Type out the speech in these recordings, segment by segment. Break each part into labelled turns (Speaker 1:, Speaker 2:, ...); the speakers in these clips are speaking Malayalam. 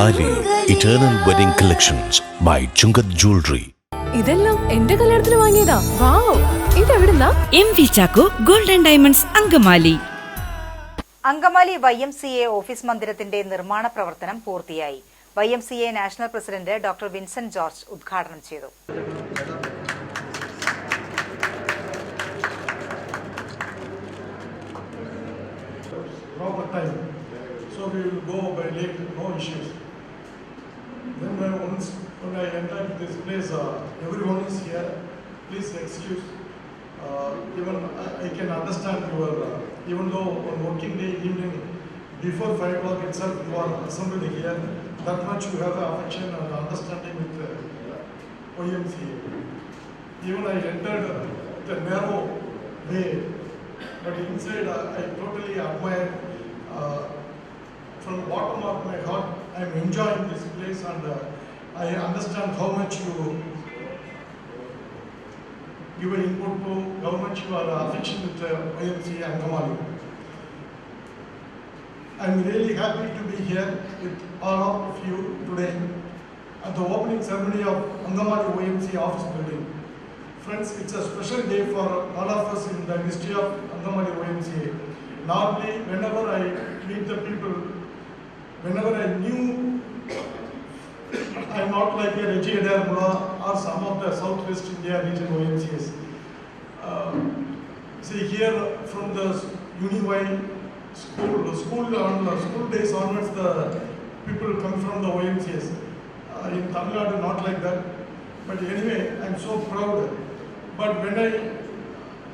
Speaker 1: Thali eternal wedding collections by Chungath jewellery
Speaker 2: ഇതെല്ലാം എന്റെ കല്യാണത്തിന് വാങ്ങിയതാ. Wow ഇതെവിടുന്നാ?
Speaker 3: M V Chacko golden diamonds Angamaly.
Speaker 4: Angamaly Y M C A office മന്ദിരത്തിന്റെ നിർമ്മാണ പ്രവർത്തനം പൂർത്തിയായി. Y M C A national president doctor Vincent George ഉദ്ഘാടനം ചെയ്തു.
Speaker 5: Proper time. So we will go by late, no issues. Then when I entered this place, uh, everyone is here, please excuse. Uh, even I, I can understand your, uh, even though on working day evening, before five o'clock itself, you are assembled here, that much you have affection and understanding with uh, YMCA. Even I entered the narrow way, but inside uh, I totally admire. Uh, from bottom of my heart, I am enjoying this place and uh, I understand how much you give an input to, how much you are affectionate with uh, YMCA and Kamali. I am really happy to be here with all of you today at the opening ceremony of Angamali OMC office building. Friends, it's a special day for all of us in the history of Angamali OMCA. Normally, whenever I meet the people, whenever I knew I'm not like a Reggie Adair or some of the Southwest India region OMCs. Uh, see here from the Univine school, school on the school days onwards, the people come from the OMCs. Uh, in Tamil Nadu, not like that. But anyway, I'm so proud. But when I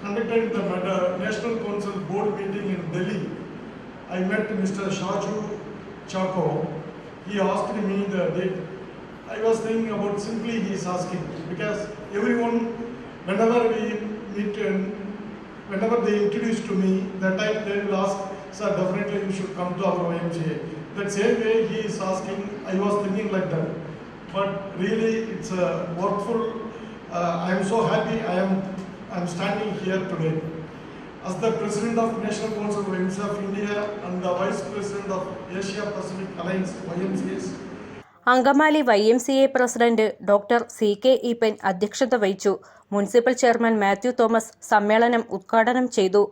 Speaker 5: conducted the National Council board meeting in Delhi, I met Mr. Shaju Chako. He asked me the date. I was thinking about simply he is asking because everyone, whenever we meet and whenever they introduce to me, that time they will ask, sir, definitely you should come to our OMGA. That same way he is asking, I was thinking like that. But really, it's a worthful. Uh, I am so happy. I am. I am standing here today as the president of National Council of IMSA of India and the vice president of Asia Pacific Alliance (YMCS).
Speaker 6: Angamaly Y M C A president doctor C K Eapen അധ്യക്ഷത വഹിച്ചു മുനിസിപ്പൽ ചെയർമാൻ മാത്യു തോമസ് സമ്മേളനം ഉദ്ഘാടനം ചെയ്തു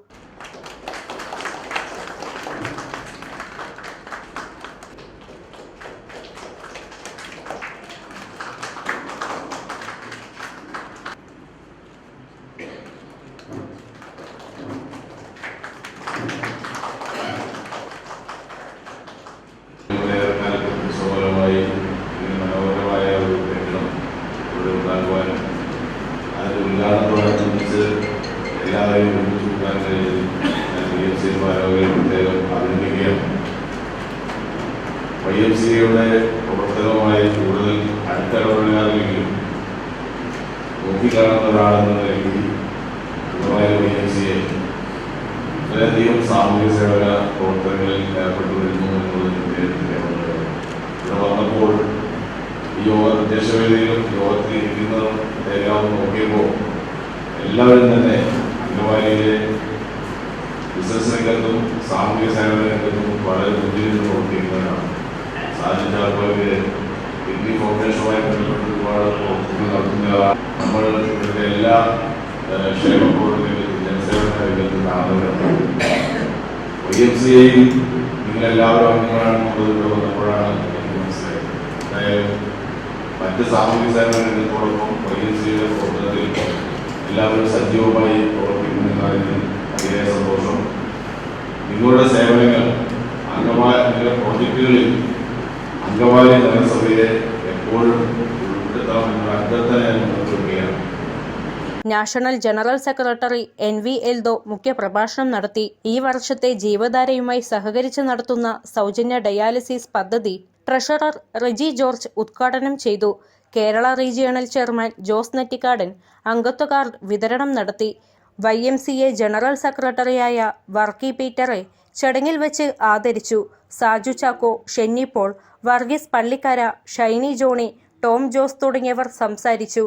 Speaker 7: വൈ എം സി ഭാരവാഹികളെ പ്രത്യേകം അഭിനന്ദിക്കുകയാണ് വൈ എം സി യുടെ പ്രവർത്തനവുമായി കൂടുതൽ അടുത്തിടപഴകാറില്ലെങ്കിലും നോക്കിക്കാണുന്ന ഒരാളെന്ന നിലയിൽ പൊതുവായ വൈ എം സിയെ വളരെയധികം സാമൂഹ്യ സേവന പ്രവർത്തനങ്ങളിൽ ഏർപ്പെട്ടു വരുന്നു എന്നുള്ളത് ഇവിടെ വന്നപ്പോൾ ഈ യോഗ അധ്യക്ഷവേദിയിലും യോഗത്തിൽ ഇരിക്കുന്നതും നോക്കിയപ്പോൾ എല്ലാവരും തന്നെ അംഗവാലിയിലെ ബിസിനസ് രംഗത്തും സാമൂഹ്യ സേവന രംഗത്തും വളരെ മുന്നിൽ പ്രവർത്തിക്കുന്നവരാണ് സാധിച്ചാൽപോലെ കിഡ്നി ഫൗണ്ടേഷനുമായി ബന്ധപ്പെട്ട് ഒരുപാട് പ്രവർത്തനങ്ങൾ നടത്തുന്ന നമ്മൾ ഇവരുടെ എല്ലാ ക്ഷേമ പ്രവർത്തനങ്ങളിലും ജനസേവന രംഗത്തും കാണുന്നവരാണ് വൈ എം സി ഐയിൽ നിങ്ങളെല്ലാവരും അംഗങ്ങളാണെന്നുള്ളത് ഇവിടെ വന്നപ്പോഴാണ് എനിക്ക് മനസ്സിലായത്. അതായത് മറ്റ് സാമൂഹിക സേവന രംഗത്തോടൊപ്പം വൈ എം സിയുടെ പ്രവർത്തനത്തിൽ എല്ലാവരും സജീവമായി പ്രവർത്തിക്കുന്നതിൽ അതിയായ സന്തോഷം. നിങ്ങളുടെ സേവനങ്ങൾ അംഗമായ പ്രോജക്റ്റുകളിൽ അംഗവാലി നഗരസഭയെ എപ്പോഴും ഉൾപ്പെടുത്തണമെന്നുള്ള അഭ്യർത്ഥന
Speaker 6: national general secretary N V Eldho മുഖ്യപ്രഭാഷണം നടത്തി ഈ വർഷത്തെ ജീവധാരയുമായി സഹകരിച്ച് നടത്തുന്ന സൗജന്യ ഡയാലിസിസ് പദ്ധതി ട്രഷറർ റെജി ജോർജ് ഉദ്ഘാടനം ചെയ്തു. Kerala regional chairman Jose Nettikadan അംഗത്വ കാർഡ് വിതരണം നടത്തി. Y M C A general സെക്രട്ടറിയായ വർക്കി പീറ്ററെ ചടങ്ങിൽ വെച്ച് ആദരിച്ചു. Saju Chacko Shenny Paul Varghese Pallikkara Shiny Johnny Tom Jose തുടങ്ങിയവർ സംസാരിച്ചു.